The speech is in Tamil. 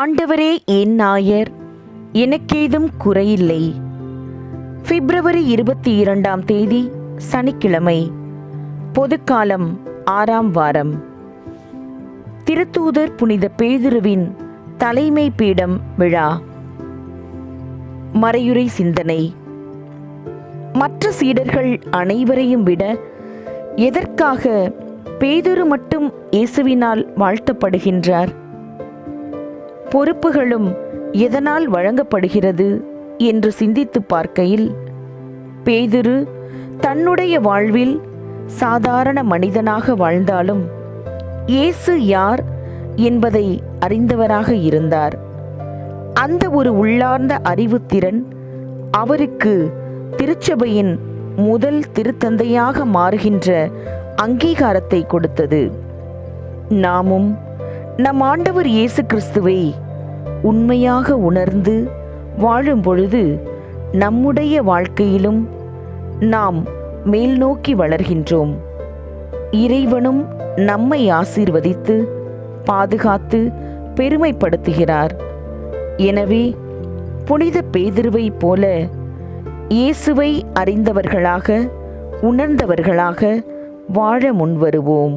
ஆண்டவரே என் நாயர்? எனக்கேதும் குறையில்லை. பிப்ரவரி இருபத்தி இரண்டாம் தேதி சனிக்கிழமை பொதுக்காலம் ஆறாம் வாரம். திருத்தூதர் புனித பேதுருவின் தலைமை பீடம் விழா. மறையுறை சிந்தனை. மற்ற சீடர்கள் அனைவரையும் விட எதற்காக பேதுரு மட்டும் இயேசுவினால் வாழ்த்தப்படுகின்றார்? பொறுப்புகளும் எதனால் வழங்கப்படுகிறது என்று சிந்தித்து பார்க்கையில் பேதுரு தன்னுடைய வாழ்வில் சாதாரண மனிதனாக வாழ்ந்தாலும் இயேசு யார் என்பதை அறிந்தவராக இருந்தார். அந்த ஒரு உள்ளார்ந்த அறிவுத்திறன் அவருக்கு திருச்சபையின் முதல் திருத்தந்தையாக மாறுகின்ற அங்கீகாரத்தை கொடுத்தது. நாமும் நம் ஆண்டவர் இயேசு கிறிஸ்துவை உண்மையாக உணர்ந்து வாழும் பொழுது நம்முடைய வாழ்க்கையிலும் நாம் மேல் நோக்கி வளர்கின்றோம். இறைவனும் நம்மை ஆசீர்வதித்து பாதுகாத்து பெருமைப்படுத்துகிறார். எனவே புனித பேதிருவைப் போல இயேசுவை அறிந்தவர்களாக உணர்ந்தவர்களாக வாழ முன்வருவோம்.